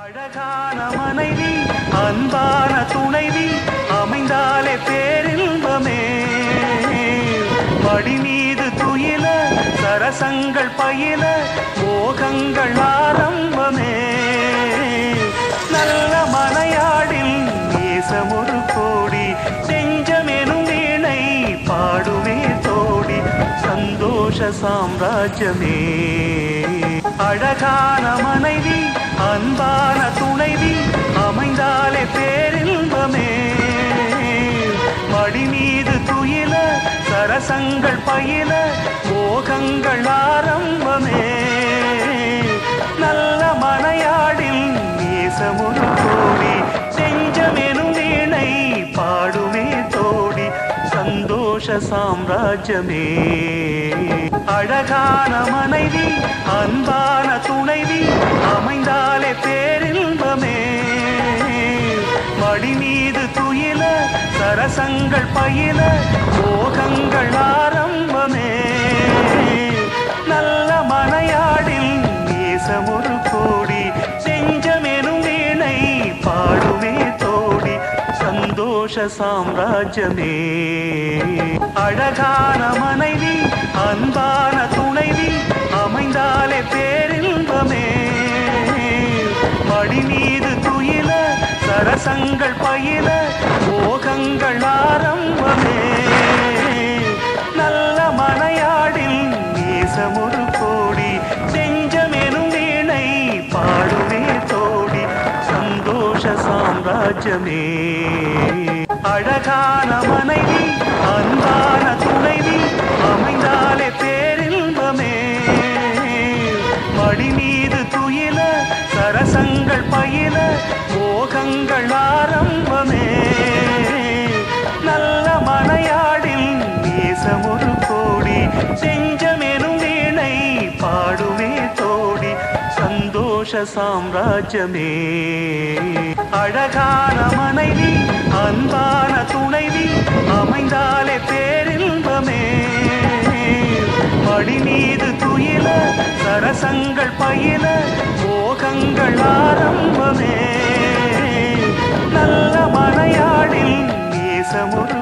அழகான மனைவி அன்பான துணைவி அமைந்தாலே பேரின்பமே. மடி மீது துயில சரசங்கள் பயில மோகங்கள் ஆரம்பமே. நல்ல மனையாடில் நேசம் கோடி செஞ்சமெனும் வீணை பாடுமே தோடி சந்தோஷ சாம்ராஜ்யமே. அழகான மனை சரசங்கள் பயில போகங்கள் ஆரம்பமே. நல்ல மனையாடில் நேசமொரு கோடி செஞ்சமெனும் வீணை பாடுமே தோடி சந்தோஷ சாம்ராஜ்யமே. அழகான மனைவி அன்பான தூ அடி மீது துயில சரசங்கள் பயில போகங்கள் ஆரம்பமே. நல்ல மனையாடில் நேசமொரு கோடி செஞ்சமெனும் வீணை பாடுமே தோடி சந்தோஷ சாம்ராஜ்யமே. அழகான மனைவி அன்பான துணைவி அமைந்தாலே பேரின்பமே. மடி சரசங்கள் பயில போகங்கள் ஆரம்பமே. நல்ல மனையாடில் நேசமொரு கோடி செஞ்சமெனும் வீணை பாடுமே தோடி சந்தோஷ சாம்ராஜ்யமே. அழகான மனைவி அன்பான துணைவி அமைந்தாலே பேரின்பமே. மடி மீது துயில சரசங்கள் பயில மோகங்கள் ஆரம்பமே. நல்ல மனையாடில் நேசம் ஒரு கோடி. செஞ்சமெனும் வீணை பாடுமே தோடி. சந்தோஷ சாம்ராஜ்யமே. அழகான மனைவி அன்பான துணைவி அமைந்தாலே பேரின்பமே. படி மீது துயில சரசங்கள் பயில ஆரம்பமே நல்ல மனையாடில் நேசமொரு